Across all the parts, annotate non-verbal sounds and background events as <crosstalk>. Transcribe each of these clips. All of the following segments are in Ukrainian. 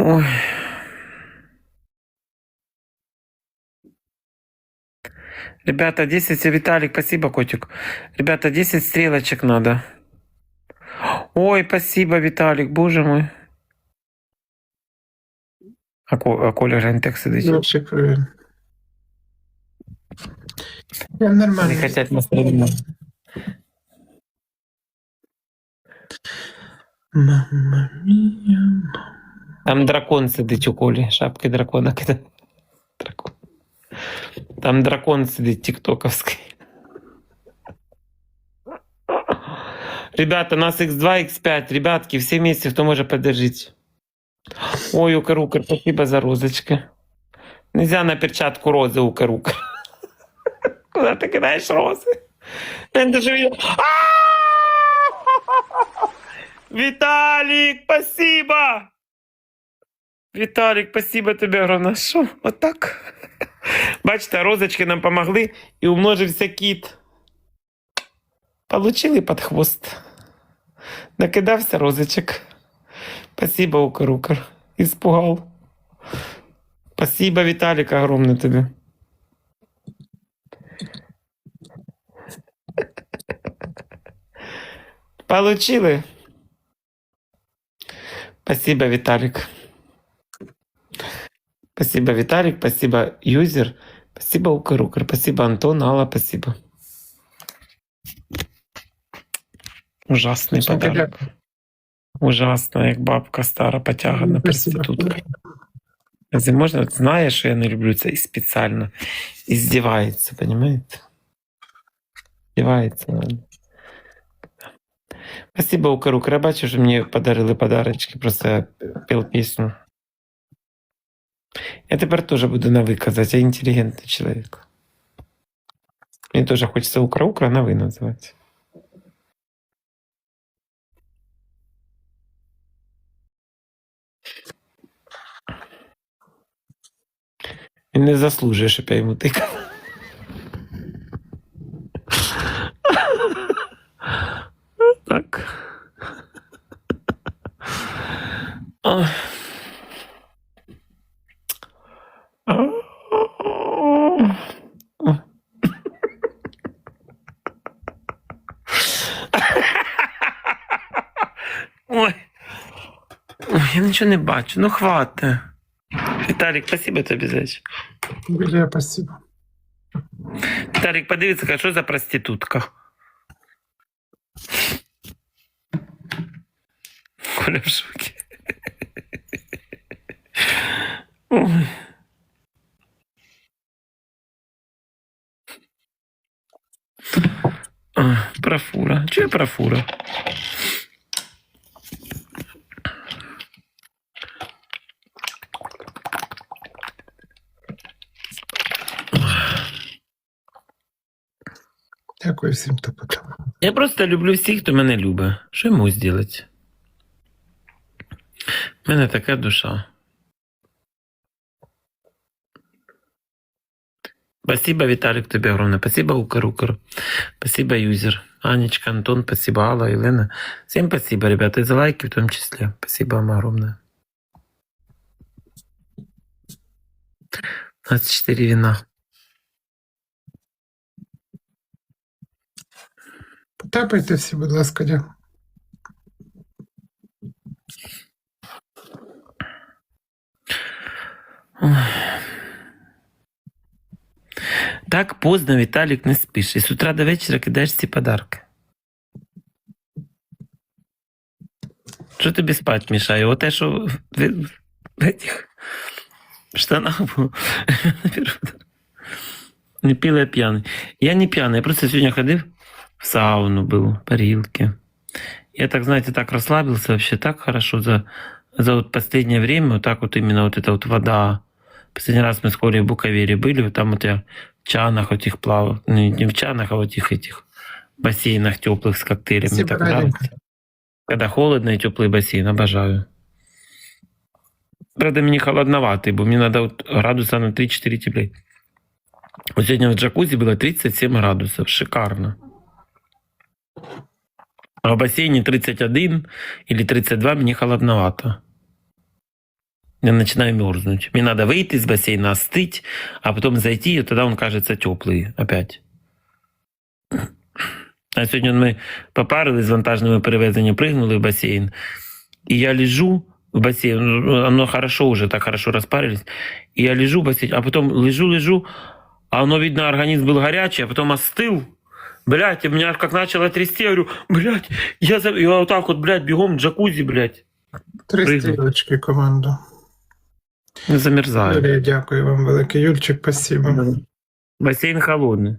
Ой. Ребята, 10, Виталик, спасибо, котик. Ребята, 10 стрелочек надо. Ой, спасибо, Виталик, боже мой. А, Ко- а Коля Грантек сидить. Вообще проверь. Я Не нормально. хотят нас приймати. Мама мія. Там дракон сидить у Колі, шапки дракона. Дракон. Там дракон сидить тіктоковський. Ребята, у нас X2, X5. Ребятки, все вместе, хто може подержить. Ой, Укрукер, спасибо за розочки. Нельзя на перчатку рози Укрукер. Куда ти кидаєш рози? Він даже видел. Виталик, спасибо! Віталік, спасибо тобі огромне. Що? Отак? <laughs> Бачите, розочки нам помогли і умножився кіт. Получили під хвост. Накидався розочок. Спасибо, Укр-Укр. Іспугав. Спасибо, Віталік, огромне тобі. <laughs> Получили? Спасибо, Виталик. Спасибо, Виталик. Спасибо, юзер. Спасибо, Укр-Укр. Спасибо, Антон, Алла, спасибо. Ужасний Всяке подарок. Ужасно, як бабка стара потягана проститутка. Це можна знає, що я не люблю це і спеціально. І здівається, понимаете? Здівається надо. Спасибо, Укр-Укр. Я бачу, що мені подарили подарочки, просто я пів пісню. Я тепер теж буду на казати, я інтелігентний чоловік. Мені теж хочеться Укра-Укра на ви называть. Він не заслужує, щоб я йому тикав. Так. Ой. Ой. Ой, я нічого не бачу. Ну хватить. Віталік, спасибо тобі, зайчик. Юлія, спасибо. Віталік, подивіться, що за проститутка. Коля в шокі. Ой. А, Профура. Чого профура? Дякую всім, хто подав. Я просто люблю всіх, хто мене любить. Що йому зробити? У мене така душа. Спасибо, Виталик, тебе огромное. Спасибо, Укр-Укр. Спасибо, юзер. Анечка, Антон, спасибо, Алла, Елена. Всем спасибо, ребята, за лайки в том числе. Спасибо вам огромное. 24 вина. Потапайте всі, будь ласка, дякую. Так поздно, Виталик, не спишь. И с утра до вечера кидаешь все подарки. Що тобі спать мішає? Оте, що в, этих штанах було. <laughs> Не я п'яний. Я не п'яний, я просто сьогодні ходив в сауну, был, парилки. Я так, знаете, так расслабился вообще так хорошо за, за вот последнее время, вот так вот именно вот эта вот вода. Последний раз мы с Колей в Буковере были, вот там вот я в чанах этих плавал, ну, не в чанах, а вот этих этих бассейнах теплых с коктейлями. Спасибо, так Радик. нравится. Когда холодно и теплый бассейн, обожаю. Правда, мне холодноватый, бо мне надо вот градуса на 3-4 теплее. Вот сегодня в джакузи было 37 градусов, шикарно. А в бассейне 31 или 32 мне холодновато. Я начинаю мерзнуть. Мне надо выйти из бассейна, остыть, а потом зайти, и тогда он кажется теплый опять. А сегодня мы попарили з вантажними перевезеннями, прыгнули в бассейн. И я лежу в бассейн, ну, оно хорошо уже, так хорошо распарились. И я лежу в бассейне, а потом лежу, лежу, а оно, видно, организм был горячий, а потом остыл. Блять, меня как начало трясти, я говорю, блядь, я, за... я вот так вот, блядь, бегом в джакузи, блядь. Три стрілочки команду. Не замерзаю. Юлія, дякую вам велике. Юльчик, спасибо. Бассейн холодный.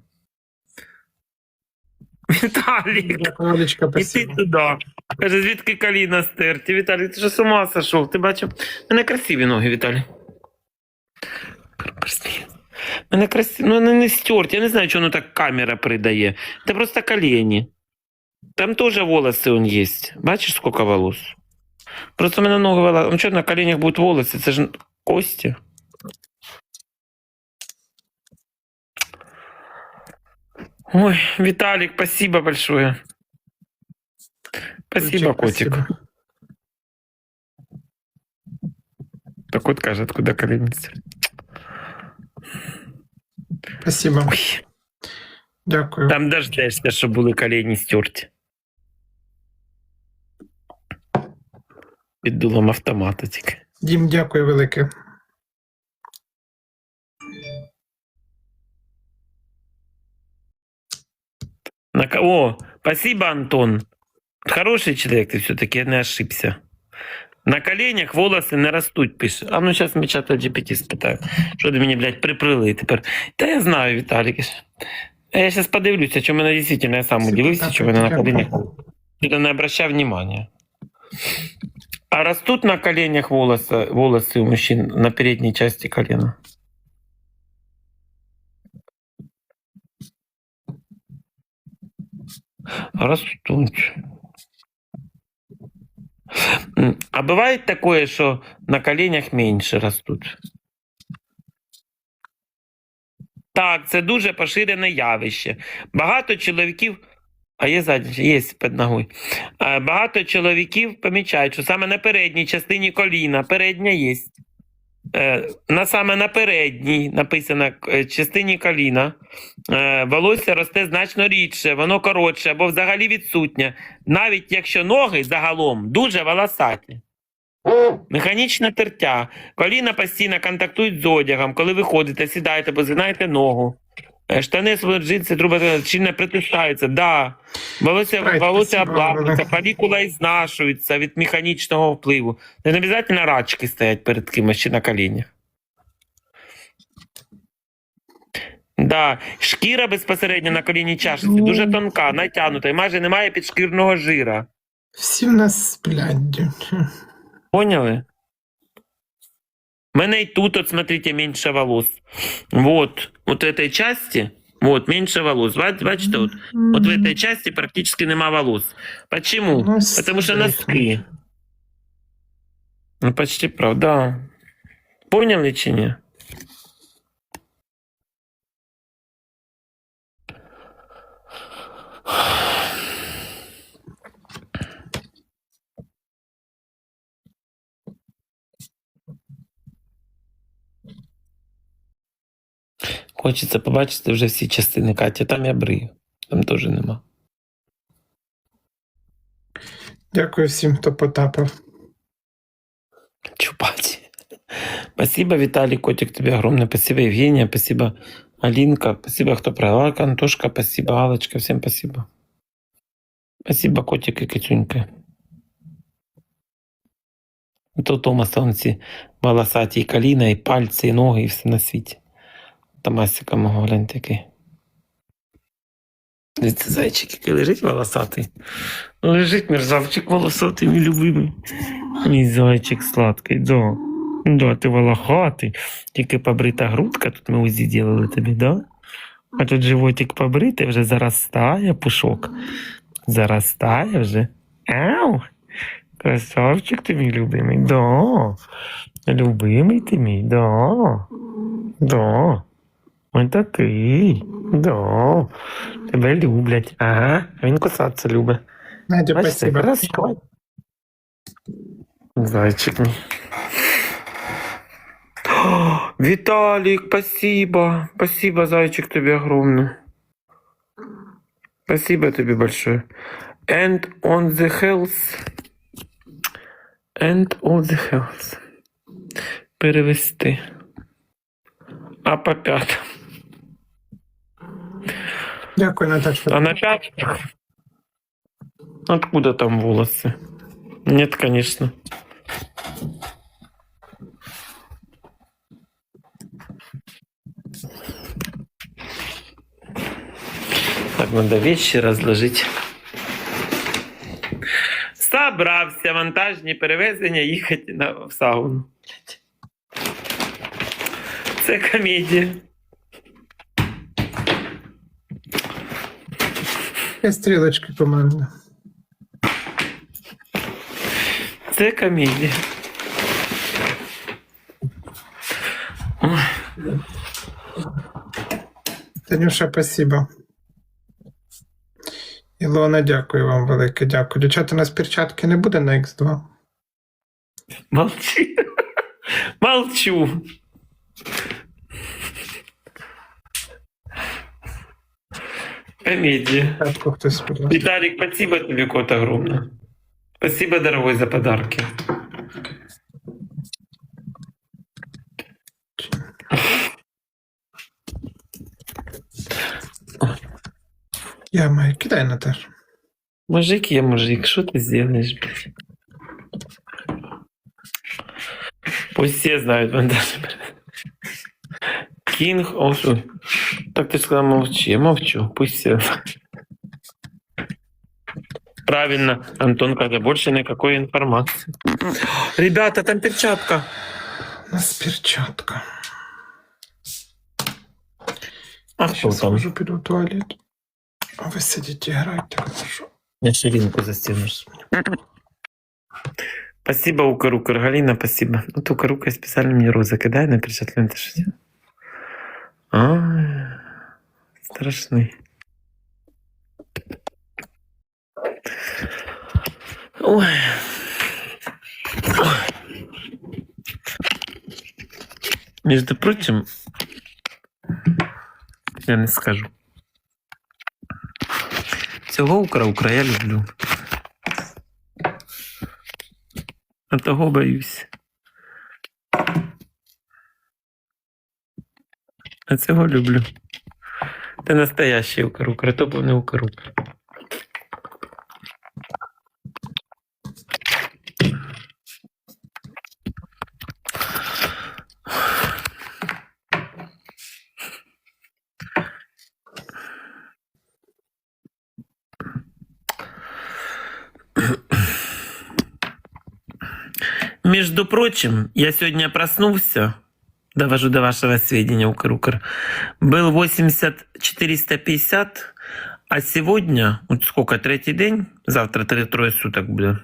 Дякую, Олечка, іди спасибо. туди. Каже, звідки коліна стерті? Віталій, ти що з ума сошов? Ти бачив? У мене красиві ноги, Віталій. Прости. У мене красиві, ну вони не стерті. Я не знаю, воно так камера придає. Це просто колені. Там теж волоси он є. Бачиш, скільки волос? Просто в мене ноги волоси. Ну що на коленях будуть волоси? Це ж кості. Ой, Виталик, спасибо большое. Спасибо, котик. спасибо. Так кот каже, откуда колени. Спасибо. Ой, Дякую. там дождешся, щоб були колені стерті. Під дулом автомата тільки. Дім, дякую велике. На О, спасибо, Антон. Хороший человек ты все-таки, не ошибся. На коленях волоси не ростуть, пише. А ну зараз ми чата GPT спитаю. Що ти мені, блядь, приприли тепер? Та я знаю, Віталік. А Я зараз подивлюся, що мене дійсно, я сам удивився, що мене на коленях. Что-то не обращай внимания. А растут на коленях волосы, волосы у мужчин на передней части колена? Растут. А бывает такое, что на коленях меньше растут? Так, це дуже поширене явище. Багато чоловіків, а є задніше, є під ногою. Е, Багато чоловіків помічають, що саме на передній частині коліна, передня є. Е, На саме на передній написано е, частині коліна. е, Волосся росте значно рідше, воно коротше або взагалі відсутнє, навіть якщо ноги загалом дуже волосаті. Механічне тертя. Коліна постійно контактують з одягом, коли ви ходите, сідаєте, або ногу. Е, Штани свої джинси труба чинно притискаються. Да. Волосся, Ай, волосся Олег. фолікула знашуються від механічного впливу. Не обов'язково рачки стоять перед кимось чи на колінях. Да. Шкіра безпосередньо на колінній чашці Ну. дуже тонка, натягнута і майже немає підшкірного жира. Всі в нас сплять. Поняли? У мене и тут, вот смотрите, меньше волос. Вот, вот в этой части, вот, меньше волос. Бач- Бачите, вот, вот в этой части практически нема волос. Почему? Ну, Потому что носки. Ну, почти правда. Поняли чи ні? Хочеться побачити вже всі частини Катя. Там я брию. Там теж нема. Дякую всім, хто потапав. Чупати. <laughs> Спасибо, Виталий Котик, тебе огромное. Спасибо, Евгения. Спасибо, Алинка. Спасибо, кто провела. Антошка, спасибо, Алочка. Всем спасибо. Спасибо, Котик и Катюнька. То Томаса он ці волосаті і коліна, і пальці, і ноги, і все на світі. Томасика мого гляньте який. Це зайчик, який лежить волосатий. Лежить мерзавчик волосатий, мій любимий. Мій зайчик сладкий, да. Да, ти волохатий. Тільки побрита грудка, тут ми УЗІ ділили тобі, да? А тут животик побритий, вже заростає пушок. Заростає вже. Ау! Красавчик ти мій любимий, да. Любимий ти мій, да. Да. Ось такий. Да. Тебе люблять. Ага, він кусатися любить. Надя, спасибо. Зайчик мій. <gasps> Виталик, спасибо. Спасибо, зайчик, тебе огромное. Спасибо тебе большое. And on the health. And on the health. Перевести. А по пятам. Дякую, Наташа. А на пятках? Откуда там волосы? Нет, конечно. Так, надо вещи разложить. Собрався вантажні перевезення їхати на, в сауну. Це комедія. Я стрілочки команда. Це комедія. Танюша, спасибо. Ілона, дякую вам велике, дякую. Дівчата, у нас перчатки не буде на X2. Молчи. Молчу. Комедия. Виталик, спасибо тебе, кот, огромное. Спасибо, дорогой, за подарки. Я маю, кидай, Наташ. Мужик я мужик, что ты сделаешь? Пусть все знают бандажи. Кинг, осу. Так ты сказал, молчи. Я молчу. Пусть все знают. Правильно, Антон, когда больше никакой информации. Ребята, там перчатка. У нас перчатка. А кто Сейчас там? схожу, піду в туалет. А ви сидите, грайте, хорошо. Я ширинку застегнешь. Спасибо, Укарукар. Галина, спасибо. Вот Укарука специально мне розы кидает на перчатку. Это что? А, страшный. Ой. Между прочим, я не скажу. Цього укра-укра я люблю. А того боюсь. А цього люблю. Ти настоящий укр-укр, а то був не укр-укр. Между прочим, я сегодня проснулся, довожу до вашего сведения, Укр-Укр, был 80 450, а сегодня, вот сколько, третий день, завтра три трое суток будет,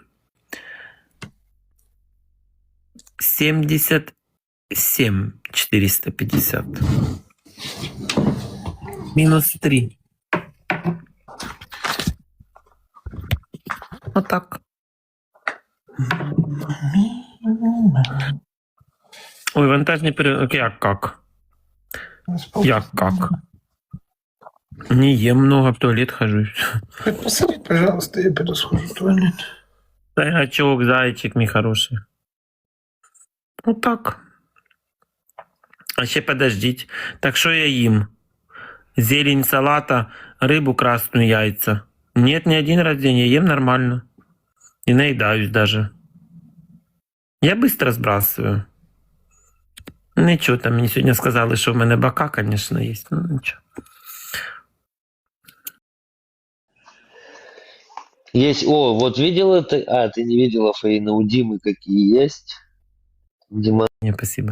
77 450. Минус 3. Вот так. Ой, вантажні пере... Як как? Як как? Не ем много, в туалет хожу. Посадіть, пожалуйста, я піду схожу в туалет. Зайчок, зайчик мій хороший. Ну так. А ще подождіть. Так що я їм? Зелень салата, рыбу красную, яйца. Нет, не один раз в день, я ем нормально. И наедаюсь даже. Я быстро сбрасываю. Нічого там мені сьогодні сказали, що в мене бока, конечно, є. Ну нічого. Есть, о, вот видел это? А, ты не видела, Фаина, у Димы какие есть? Дима Ні, спасибо.